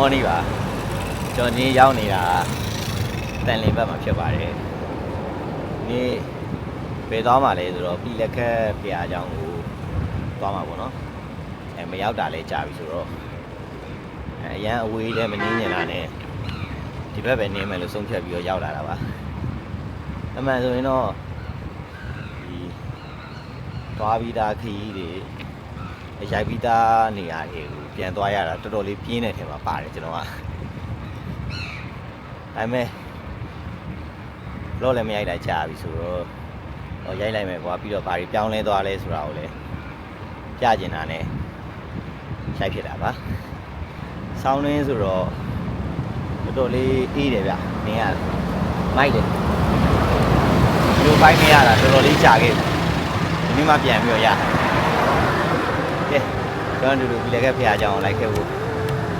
အားလုံးပဲမော်နီပါကျွန်တော်ဒီရောက်နေတာတန်လင်းဘက်မှာဖြစ်ပါတယ်ဒီဘယ်သွားမှာလဲဆိုတော့ပြည်လက်ခက်ပြာအကြောင်းကိုသွားမှာပေါ့နော်အဲမရောက်တာလဲကြာပြီဆိုတော့အဲအရန်အဝေးလည်းမနင်းနေတာနဲ့ဒီဘက်ပဲနင်းမယ်လို့ဆုံးဖြတ်ပြီးတော့ရောက်လာတာပါအမှန်ဆိုရင်တော့ဒီသွားပြီးသားခရီးတွေရိုက်ပြီးသားနေရာတွေကို ပြန်သွားရတာတော်တော်လေးပြင်းတဲ့ထဲမှာပါတယ်ကျွန်တော်ကဒါပေမဲ့လောလည်းမရိုက်တာကြာပြီဆိုတော့တော့ရိုက်လိုက်မယ်ကွာပြီးတော့ဘာတွေပြောင်းလဲသွားလဲဆိုတာကိုလည်းပြကျင်တာ ਨੇ ရိုက်ဖြစ်တာပါဆောင်းရင်းဆိုတော့တော်တော်လေးအေးတယ်ဗျနင်းရမိုက်တယ်ဒီလိုဖိုက်နေရတာတော်တော်လေးကြာခဲ့ပြီဒီနေ့မှပြန်ပြီးတော့ရကဲ ကျွန်တော်တို့ဒီလည်းကဖះကြအောင်လိုက်ခဲ့ဖို့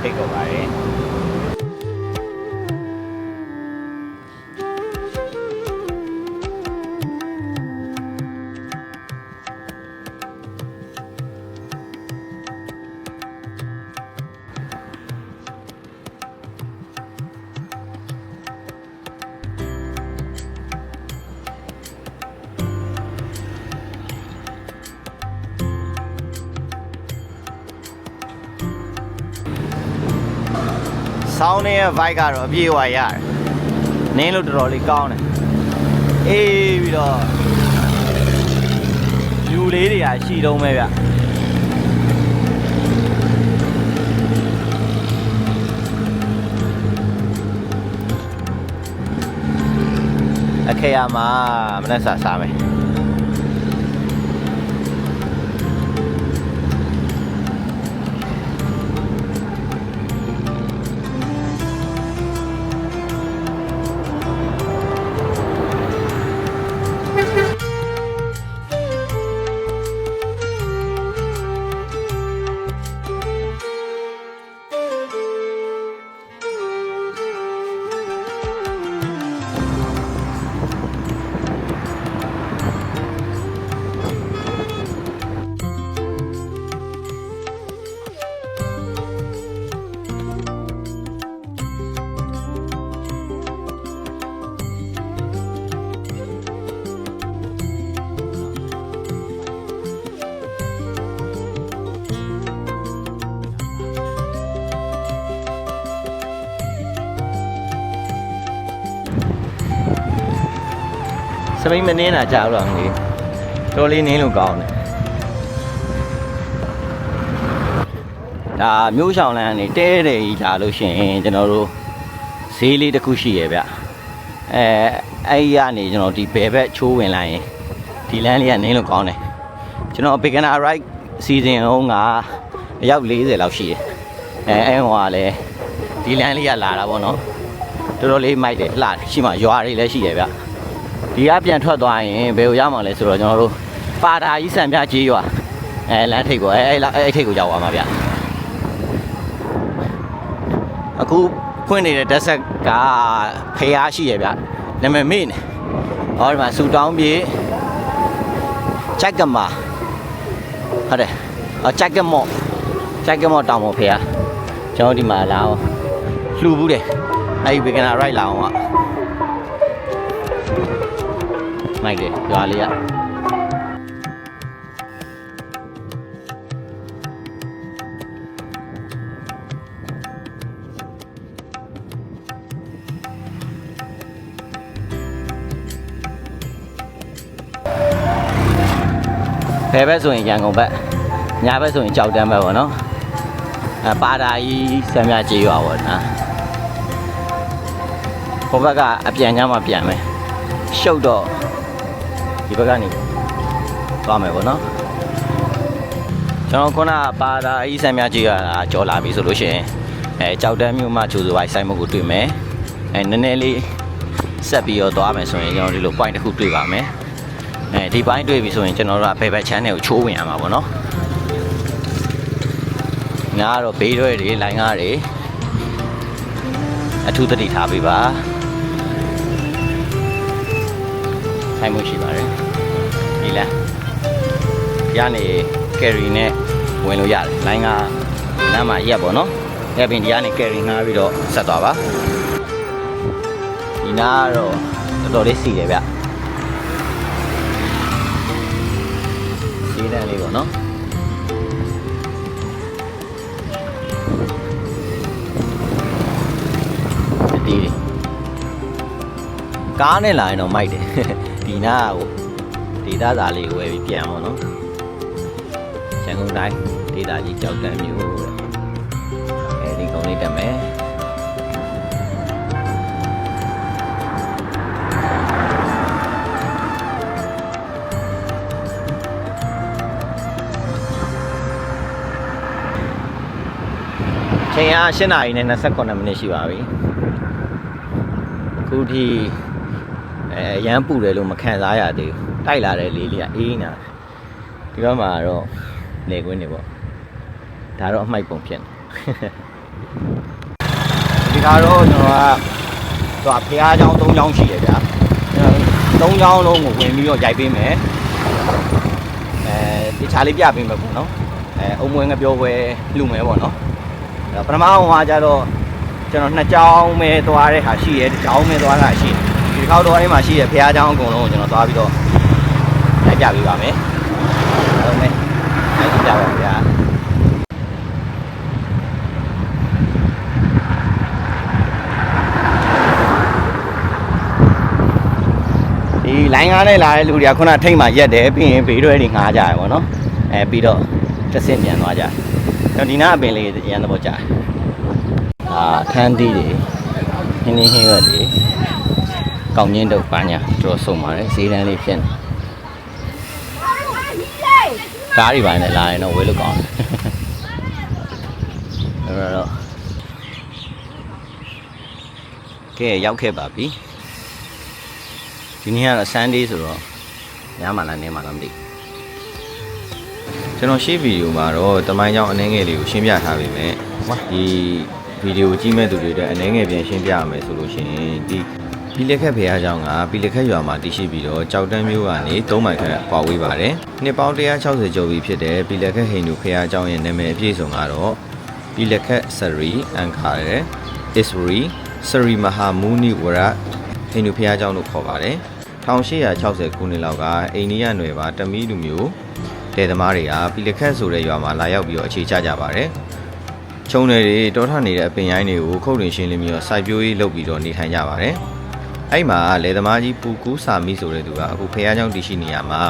ဖိတ်ခေါ်ပါတယ် ရဲ့ vibe ကတော့အပြေးဝရတယ်။နင်းလို့တော်တော်လေးကောင်းတယ်။အေးပြီးတော့လူလေးတွေကရှိတုံးပဲဗျ။အခေရမှာမနေ့စာစားမယ်။ စပိန်မနင်းတာကြာတော့ငေးတော်လေးနင်းလို့ကောင်းတယ်ဒါမျိုးရှောင်းလန်းကနေတဲတယ်ကြီးလာလို့ရှိရင်ကျွန်တော်တို့ဈေးလေးတစ်ခုရှိရဗျအဲအဲ့ဒီကနေကျွန်တော်ဒီဘယ်ဘက်ချိုးဝင်လာရင်ဒီလမ်းလေးကနင်းလို့ကောင်းတယ်ကျွန်တော် beginner ride season ဟောကအယောက်40လောက်ရှိတယ်အဲအဲ့ဟိုကလည်းဒီလမ်းလေးကလာတာပေါ့နော်တော်တော်လေးမိုက်တယ်လှတယ်ရှိမှရွာတွေလည်းရှိရဗျ ဒီကပြန်ထွက်သွားရင်ဘယ်ကိုရမှာလဲဆိုတော့ကျွန်တော်တို့ပါတာကြီးစံပြကြီးရွာအဲလမ်းထိပ်ကိုအဲအဲအဲ့ထိပ်ကိုရောက်သွားမှာဗျအခုဖွင့်နေတဲ့တက်ဆက်ကဖျားရှိရဗျနာမည်မေ့နေဟောဒီမှာစူတောင်းပြေချက်ကမာဟုတ်တယ်အချက်ကမော့ချက်ကမော့တောင်ပေါ်ဖျားကျွန်တော်ဒီမှာလာအောင်လှူဘူးတယ်အဲ့ဒီ beginner ride လာအောင်อ่ မိုက်တယ်ရွာလေးကဘယ်ဘက်ဆိုရင်ရန်ကုန်ဘက်ညာဘက်ဆိုရင်ကြောက်တန်းဘက်ပေါ့နော်အဲပါတာကြီးဆံမြကြေးရွာပေါ့နော်ဟိုဘက်ကအပြန်ကြမှာပြန်မယ်ရှုပ်တော့ ဒီဘက်ကနေသွားမယ်ပေါ့နော်ကျွန်တော်ခုနကပါတာအီးဆန်မြကြီးရတာကြော်လာပြီဆိုလို့ရှိရင်အဲကြောက်တန်းမြို့မှချူဆိုပိုင်းဆိုင်မုတ်ကိုတွေ့မယ်အဲနည်းနည်းလေးဆက်ပြီးတော့သွားမယ်ဆိုရင်ကျွန်တော်ဒီလို point တစ်ခုတွေ့ပါမယ်အဲဒီပိုင်းတွေ့ပြီဆိုရင်ကျွန်တော်တို့ကဘယ်ဘက် channel ကိုချိုးဝင်ရမှာပေါ့နော်ငါကတော့ဘေးရွဲတွေလိုင်းကားတွေအထူးသတိထားပေးပါဆိုင်မှုရှိ ရနေကယ်ရီနဲ့ဝင်လို့ရတယ်လိုင်းကလမ်းမှာရက်ပေါ့နော်ကကယ်ဘင်ဒီကနေကယ်ရီငှားပြီးတော့ဆက်သွားပါဒီနားကတော့တော်တော်လေးစီတယ်ဗျစီးတန်းလေးပေါ့နော်ဒီကားနဲ့လာရင်တော့မိုက်တယ်ဒီနားကိုဒေတာသားလေးကိုဝယ်ပြီးပြန်ပါတော့ရန် ကုန်တိုင်းဒေတာကြီးကြောက်တန်းမျိုးတဲ့အဲဒီကုန်းလေးတက်မယ်ချိန်အား8နာရီနဲ့28မိနစ်ရှိပါပြီအခုထိအဲရမ်းပူတယ်လို့မခံစားရသေးဘူးတိုက်လာတဲ့လေလေးကအေးနေတာဒီဘက်မှာတော့ လေကွင်းနေပေါ့ဒါတော့အမိုက်ပုံဖြစ်နေဒီကတော့ကျွန်တော်ကသူကဖះเจ้า၃เจ้าရှိတယ်ဗျာ၃เจ้าလုံးကိုဝင်ပြီးတော့ရိုက်ပေးမယ်အဲတခြားလေးပြပေးမယ်ပေါ့နော်အဲအုံမွေးငပြောပွဲလှူမယ်ပေါ့နော်အဲပထမအောင်ကကြတော့ကျွန်တော်နှစ်เจ้าမဲသွားတဲ့ဟာရှိတယ်တစ်เจ้าမဲသွားတာရှိတယ်ဒီတစ်ခေါက်တော့အဲ့မှာရှိတဲ့ဖះเจ้าအကုန်လုံးကိုကျွန်တော်သွားပြီးတော့ရိုက်ပြပေးပါမယ်ဟုတ်မယ်ရို က်ကြပါဗျာဒီလိုင်းကားနဲ့လာတဲ့လူတွေကခုနထိတ်မှရက်တယ်ပြီးရင်ဘေးရွဲတွေငှားကြရပါတော့အဲပြီးတော့တစ်ဆင့်ပြန်သွားကြတယ်ကျွန်တော်ဒီနားအပင်လေးရန်တော့ကြတယ်အာခန်းတီးတွေဟင်းဟင်းဟင်းရွက်တွေကောင်းကျင်းတော့ပါညာတော်ဆုံးပါတယ်ဈေးတန်းလေးဖြစ်နေ ကားတွေပိုင်းနဲ့လာရင်တော့ဝေးလို့ကောင်းတယ်အဲ့တော့ကဲရောက်ခဲ့ပါပြီဒီနေ့ကတော့ Sunday ဆိုတော့ညမှလားနေမှလားမသိကျွန်တော်ရှေ့ဗီဒီယိုမှာတော့တမိုင်းကြောင်အနေငယ်လေးကိုရှင်းပြထားပေမဲ့ဒီဗီဒီယိုကြည့်မဲ့သူတွေအတွက်အနေငယ်ပြန်ရှင်းပြရမယ်ဆိုလို့ရှိရင်ဒီ ပြည်လက်ခက်ဖရာကြောင်ကပြည်လက်ခက်ရွာမှာတည်ရှိပြီးတော့ကြောက်တန်းမျိုးကနေ၃မိုင်ခန့်ကွာဝေးပါတယ်။နှစ်ပေါင်း160ကျော်ပြီဖြစ်တဲ့ပြည်လက်ခက်ဟိန္ဒူဖရာကြောင်ရဲ့နာမည်အပြည့်စုံကတော့ပြည်လက်ခက်စရီအန်ခါရယ်အစ္စရီစရီမဟာမူနီဝရဟိန္ဒူဖရာကြောင်လို့ခေါ်ပါတယ်။1860ခုနှစ်လောက်ကအိန္ဒိယနွယ်ပါတမီးလူမျိုးတဲသမားတွေကပီလခက်ဆိုတဲ့ရွာမှာလာရောက်ပြီးတော့အခြေချကြပါတယ်။ချုံတွေတောထနေတဲ့အပင်ရိုင်းတွေကိုခုတ်တွင်ရှင်းလင်းပြီးတော့စိုက်ပျိုးရေးလုပ်ပြီးတော့နေထိုင်ကြပါတယ်။ အဲ့မှာလယ်သမားကြီးပူကူးစာမီဆိုတဲ့သူကအခုဖះเจ้าတည်ရှိနေရမှာ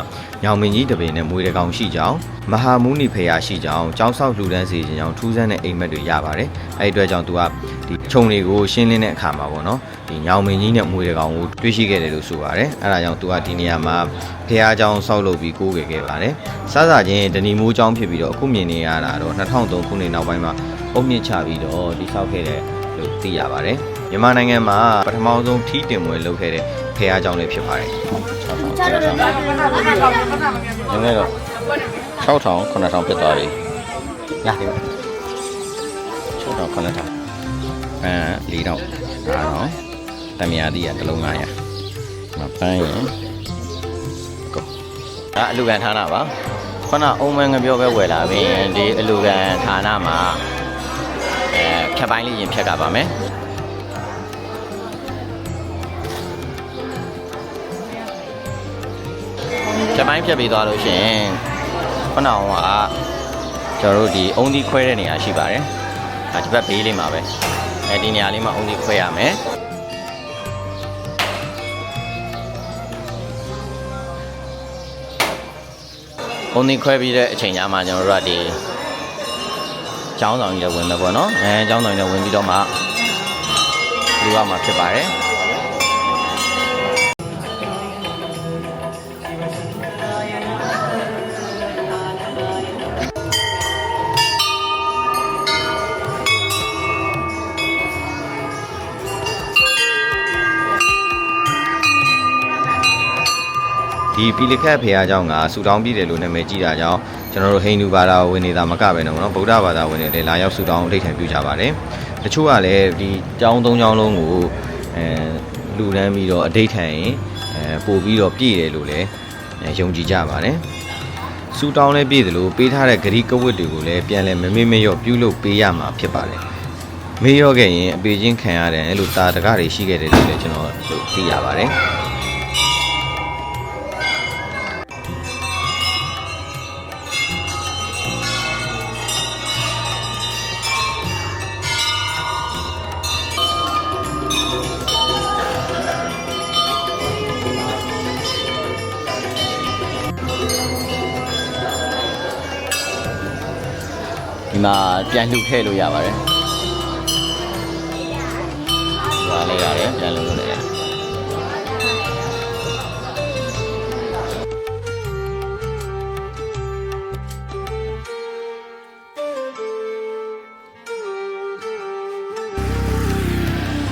ညောင်မင်းကြီးတပင်နဲ့မွေတကောင်ရှိကြောင်းမဟာမူနီဖះရှိကြောင်းကျောင်းဆောက်လှူဒန်းစီခြင်းကြောင့်ထူးဆန်းတဲ့အိမ်မက်တွေရပါတယ်။အဲ့ဒီအတွက်ကြောင့်သူကဒီခြုံတွေကိုရှင်းလင်းတဲ့အခါမှာပေါ့နော်ဒီညောင်မင်းကြီးနဲ့မွေတကောင်ကိုတွေ့ရှိခဲ့တယ်လို့ဆိုပါတယ်။အဲ့ဒါကြောင့်သူကဒီနေရာမှာဖះเจ้าဆောက်လုပ်ပြီးကိုးခဲ့ခဲ့ပါတယ်။စစချင်းဒနီမိုးကျောင်းဖြစ်ပြီးတော့အခုမြင်နေရတာတော့2003ခုနှစ်နောက်ပိုင်းမှာအုံမြင့်ချပြီးတော့တိဆောက်ခဲ့တဲ့ လို့သိရပါတယ်။မြန်မာနိုင်ငံမှာပထမဆုံးထီးတင်ပွဲလုပ်ခဲ့တဲ့ဖះเจ้าလေးဖြစ်ပါတယ်။ နည်းနည်းတော့6000 9000ဖြစ်သွားပြီရတယ်6000 9000အဲ4000ဒါတော့တမယာတိကတစ်လုံး900မပန်းရင်ကောဒါအလူကန်ဌာနပါခုနအုံမဲငပြောပဲဝယ်လာပြီဒီအလူကန်ဌာနမှာ အဲဖြတ်ပိုင်းလေးရင်ဖြတ်ကပါမယ်ဖြတ်ပိုင်းဖြတ်ပြီးသွားလို့ရှိရင်ခုနကကျွန်တော်တို့ဒီအုံဒီခွဲတဲ့နေရာရှိပါတယ်။ဒါဒီဘက်ဘေးလေးမှာပဲ။အဲဒီနေရာလေးမှာအုံဒီခွဲရမယ်။အုံဒီခွဲပြီးတဲ့အချိန်ညမှာကျွန်တော်တို့ကဒီ ចောင်းဆောင်ကြီးလည်းဝင်မယ်ပေါ့နော်အဲចောင်းဆောင်ကြီးလည်းဝင်ပြီးတော့မှလူရမှာဖြစ်ပါတယ်ဒီပီလီခက်ဖေအားကြောင့်ကဆူတောင်းပြီးတယ်လို့နာမည်ကြီးတာကြောင့် ကျွန်တော်တို့ဟိန္ဒူဘာသာဝင်နေတာမကပဲနော်ဗုဒ္ဓဘာသာဝင်တွေလည်းလာရောက်ဆူတောင်းအဋ္ဌံပြုကြပါတယ်တချို့ကလည်းဒီကျောင်းသုံးကျောင်းလုံးကိုအဲလူတန်းပြီးတော့အဋ္ဌံရင်အဲပို့ပြီးတော့ပြည်တယ်လို့လည်းယုံကြည်ကြပါတယ်ဆူတောင်းလည်းပြည်တယ်လို့ပေးထားတဲ့ဂရီကဝတ်တွေကိုလည်းပြန်လဲမမေ့မလျော့ပြုလုပ်ပေးရမှာဖြစ်ပါတယ်မေးရောခဲ့ရင်အပေချင်းခံရတယ်အဲ့လိုတာတကတွေရှိခဲ့တယ်လို့လည်းကျွန်တော်သိရပါတယ် မှာပြန်လှုပ်ခဲ့လို့ရပါတယ်ဒါလည်းရတယ်ပြန်လှုပ်လို့လည်းရတယ်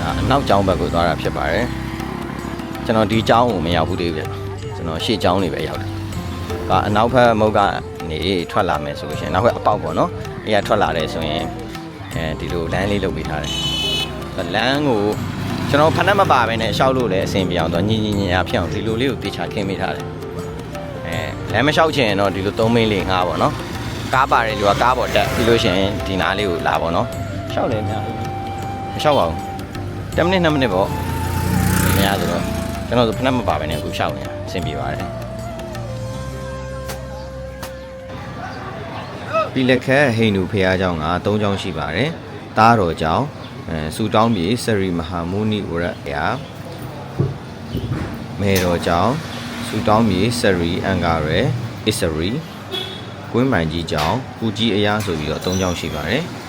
ဒါအနောက်ကျောင်းဘက်ကိုသွားတာဖြစ်ပါတယ်ကျွန်တော်ဒီကျောင်းကိုမရောက်ဘူးသေးဘူးကျွန်တော်ရှေ့ကျောင်းနေပဲရောက်တယ်ဒါအနောက်ဘက်မုတ်ကနေထွက်လာမယ်ဆိုလို့ရှိရင်နောက်ဘက်အပေါက်ပေါ့နော် အဲ့ရထွက်လာတယ်ဆိုရင်အဲဒီလိုလမ်းလေးလုပ်ပေးထားတယ်လမ်းကိုကျွန်တော်ဖဏတ်မပါဘဲနဲ့ရှောက်လို့လည်းအဆင်ပြေအောင်တော့ညင်ညင်ညင်ရဖြစ်အောင်ဒီလိုလေးကိုတေချာခင်းပေးထားတယ်အဲလမ်းမလျှောက်ချင်ရင်တော့ဒီလို၃မိနစ်လေးငားပေါ့နော်ကားပါတယ်လူကကားပေါ်တက်ပြီးလို့ရှိရင်ဒီနားလေးကိုလာပေါ့နော်ရှောက်လည်းများမရှောက်ပါဘူး10မိနစ်2မိနစ်ပေါ့များဆိုတော့ကျွန်တော်ဆိုဖဏတ်မပါဘဲနဲ့အခုရှောက်နေတာအဆင်ပြေပါတယ် ပြည်လက်ခက်ဟိန္ဒူဖះเจ้าက၃เจ้าရှိပါတယ်။သားတော်เจ้าအဲစူတောင်းပြည်စရီမဟာမုနိဝရယာမေတော်เจ้าစူတောင်းပြည်စရီအင်္ဂါရဲအစ္စရီကွင်းမိုင်ကြီးเจ้าပူကြီးအရာဆိုပြီးတော့၃เจ้าရှိပါတယ်။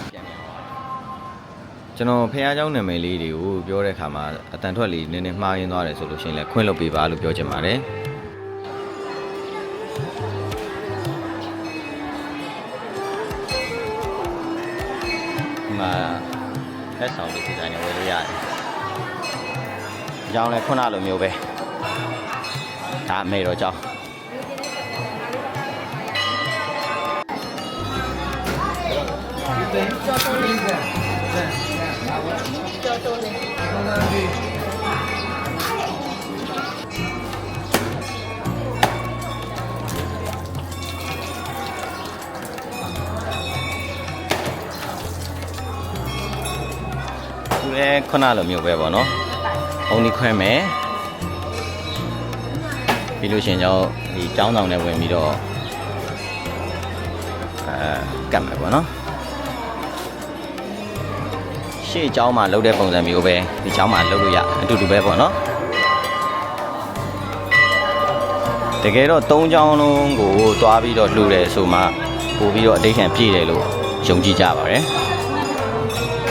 ကျွန်တော်ဖះเจ้าနာမည်လေးတွေကိုပြောတဲ့အခါမှာအတန်ထွက်လေးနည်းနည်းမှားရင်းသွားတယ်ဆိုလို့ရှိရင်လည်းခွင့်လွှတ်ပေးပါလို့ပြောချင်ပါတယ်။ လက်ဆောင်လေးဒီဇိုင်းနဲ့ဝယ်လို့ရတယ်။အကြောင်းလဲခုနလိုမျိုးပဲ။ဒါအမေတော့ကြောင်းသူလည်း ခုနလိုမျိုးပဲပေါ့နော်အုံဒီခွဲမယ်ပြီးလို့ရှိရင်ကျောင်းဒီတောင်းတောင်နဲ့ဝင်ပြီးတော့အဲကတ်မယ်ပေါ့နော်ရှေ့ကျောင်းမှာလုပ်တဲ့ပုံစံမျိုးပဲဒီကျောင်းမှာလုပ်လို့ရအတူတူပဲပေါ့နော်တကယ်တော့၃ကျောင်းလုံးကိုတွားပြီးတော့လှူတယ်ဆိုမှပို့ပြီးတော့အတိတ်ခံပြည့်တယ်လို့ယုံကြည်ကြပါတယ်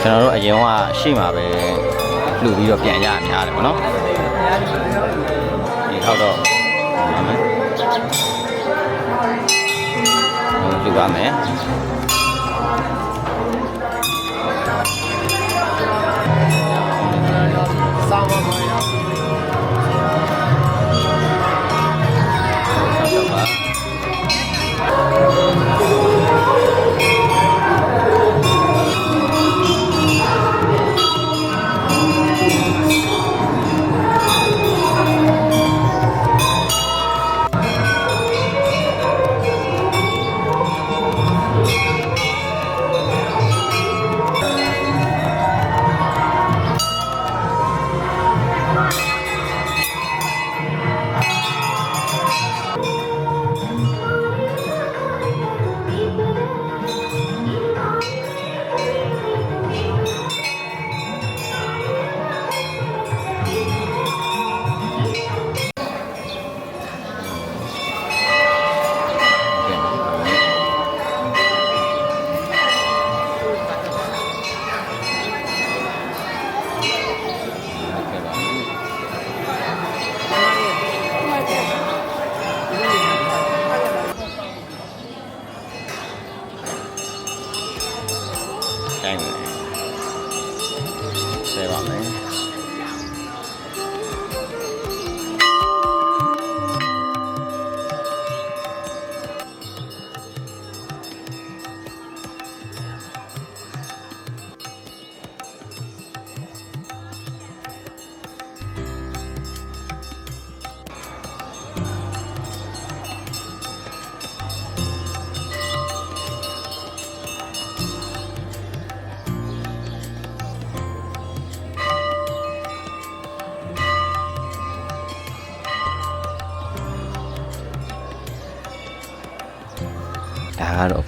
ကျွန်တော်တို့အရင်ကရှေ့မှာပဲလှူပြီးတော့ပြန်ရအများတယ်ပေါ့နော်။ဒီထောက်တော့ပါမယ်။ဟိုလှူပါမယ်။ဆောက်ပါ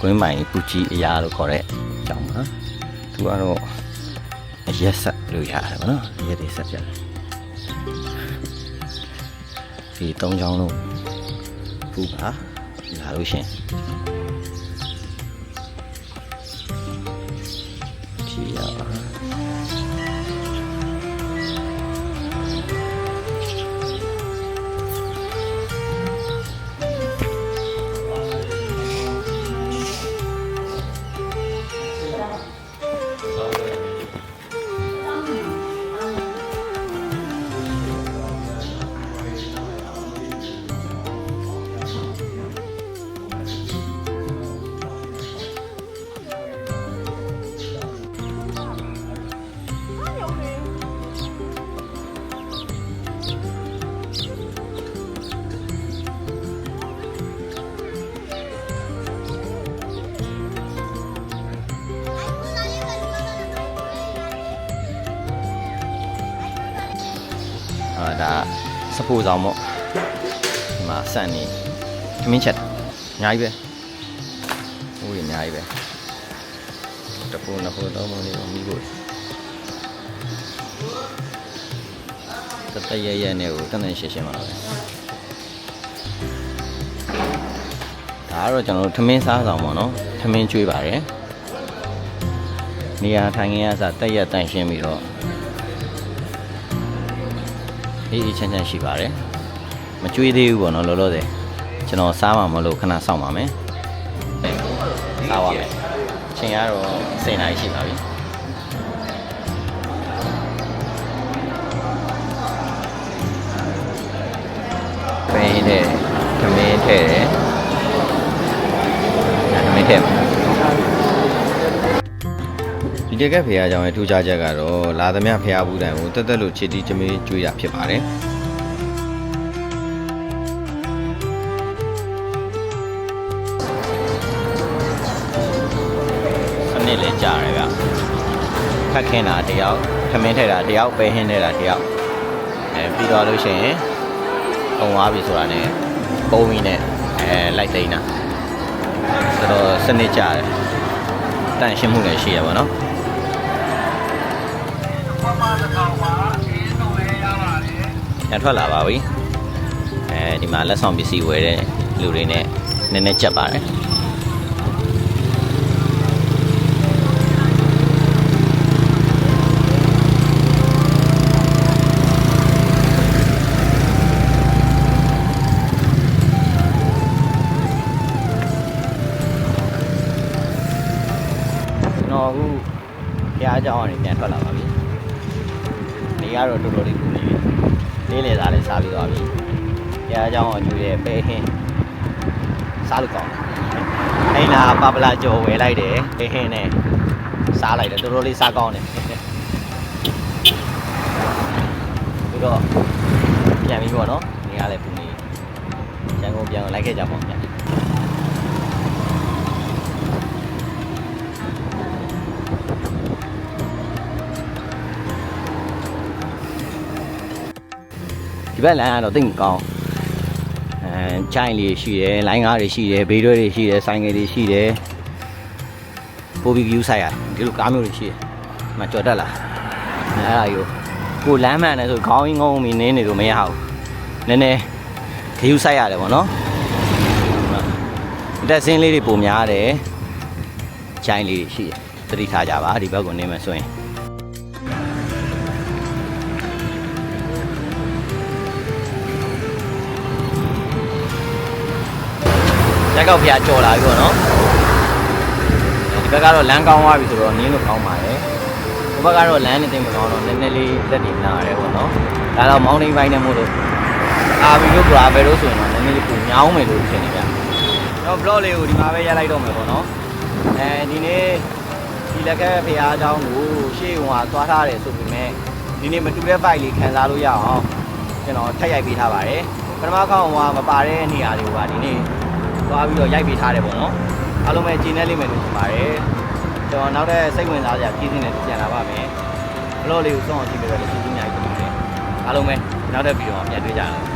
ကတော့အကွင်းပိုင်ပူကြီးအရာလို့ခေါ်တဲ့အကြောင်းပါသူကတော့အရက်ဆက်လို့ရတယ်ဗောနော်အရက်တွေဆက်ပြတယ်ဒီသုံးချောင်းလုံးပူပါလာလို့ရှရင် အာဒါစပူဆောင်ပေါ့ဒီမှာစံနေခမင်းချက်အများကြီးပဲဟိုးရအများကြီးပဲတစ်ဖူနှစ်ဖူသုံးဖူလေးကိုမိဖို့တတရရနဲ့ကိုတန်တန်ရှင်းရှင်းပါတော့ပဲဒါကတော့ကျွန်တော်တို့ထမင်းစားဆောင်ပေါ့နော်ထမင်းကျွေးပါတယ်နေရာထိုင်ခင်းရစတက်ရက်တန့်ရှင်းပြီးတော့ အေးအေးချမ်းချမ်းရှိပါတယ်မကြွေးသေးဘူးပေါ့နော်လောလောဆယ်ကျွန်တော်စားမှာမလို့ခဏစောင့်ပါမယ်စားပါမယ်အချိန်ကတော့10နာရီရှိပါပြီပင်းတဲ့ခမင်းထဲတယ်ခမင်းထဲပါ တက်ကက်ဖရာကြောင့်ရဲ့ထူးခြားချက်ကတော့လာသမျှဖရာဘူးတန်ကိုတက်တက်လို့ချစ်တီချမေးကျွေးတာဖြစ်ပါတယ်စနစ်လည်းကြားရဗျခက်ခင်းတာတယောက်ခမင်းထဲတာတယောက်ပဲဟင်းထဲတာတယောက်အဲပြီးတော့လို့ရှိရင်ပုံသွားပြီဆိုတာနဲ့ပုံမီနဲ့အဲလိုက်သိမ်းတာဆိုတော့စနစ်ကြားတယ်တန့်ရှင်းမှုလည်းရှိရပါတော့ ပြန်ထွက်လာပါပြီအဲဒီမှာလက်ဆောင်ပစ္စည်းဝယ်တဲ့လူတွေနဲ့နည်းနည်းကြက်ပါတယ်ကျွန်တော်အခုဘုရားကျောင်းကနေပြန်ထွက်လာပါပြီ နေကတော့တော်တော်လေးပူနေပြီလေးလေသားလေးစားပြီးသွားပြီ။ကြားအကြောင်းအကျွေးရဲ့ပဲဟင်းစားလို့ကောင်းတယ်။အိမ်လာပပလာကြော်ဝယ်လိုက်တယ်။ပဲဟင်းနဲ့စားလိုက်တယ်တော်တော်လေးစားကောင်းတယ်။ပြီးတော့ပြန်ပြီးပေါ့နော်။နေရာလည်းပူနေ။ကျန်ကုန်ပြန်လိုက်ခဲ့ကြပါဦးဗျာ။ ဒီဘက်လမ်းကတော့တိတ်မကောင်းအဲချိုင်းလေးရှိတယ်လိုင်းကားတွေရှိတယ်ဘေးတွဲတွေရှိတယ်ဆိုင်ငယ်တွေရှိတယ်ပိုဘီကျူးဆိုင်ရဒီလိုကားမျိုးတွေရှိတယ်ဒီမှာကြော်တက်လာအဲအဲ့ဒါယူကိုလမ်းမှန်တယ်ဆိုခေါင်းရင်းငုံမီနင်းနေလို့မရဘူးနည်းနည်းခယူးဆိုင်ရတယ်ပေါ့နော်ဒီတက်စင်းလေးတွေပုံများတယ်ချိုင်းလေးတွေရှိတယ်သတိထားကြပါဒီဘက်ကနေမှဆိုရင် တက်ကောက်ဖျားကြော်လာပြီပေါ့နော်ဒီဘက်ကတော့လမ်းကောင်းသွားပြီဆိုတော့နင်းလို့ကောင်းပါတယ်ဒီဘက်ကတော့လမ်းနဲ့တိတ်မကောင်းတော့နည်းနည်းလေးလက်တင်လာရတယ်ပေါ့နော်ဒါတော့မောင်းတင်းပိုင်းနဲ့မို့လို့အာဘီတို့ကဘယ်လိုဆိုရင်တော့နည်းနည်းလေးပုံညောင်းမယ်လို့ထင်နေဗျတော့ vlog လေးကိုဒီမှာပဲရိုက်လိုက်တော့မယ်ပေါ့နော်အဲဒီနေ့ဒီလက်ကဖျားเจ้าကိုရှေ့ဟိုဟာသွားထားတယ်ဆိုပေမဲ့ဒီနေ့မတူတဲ့ file လေးခံစားလို့ရအောင်ကျွန်တော်ထပ်ရိုက်ပေးထားပါတယ်ပထမခေါင်းဟိုဟာမပါတဲ့နေရာတွေကိုပါဒီနေ့ သွားပြီးတော့ရိုက်ပေးထားတယ်ပေါ့နော်အားလုံးပဲကျင်းနေလိမ့်မယ်လို့ထင်ပါတယ်ကျွန်တော်နောက်တဲ့စိတ်ဝင်စားစရာကြီးစင်းနဲ့ပြန်လာပါမယ်ဘလော့လေးကိုစောင့်အောင်ကြည့်ပေးတော့လည်းကျေးဇူးများကြီးတင်ပါတယ်အားလုံးပဲနောက်တဲ့ဗီဒီယိုမှာပြန်တွေ့ကြရအောင်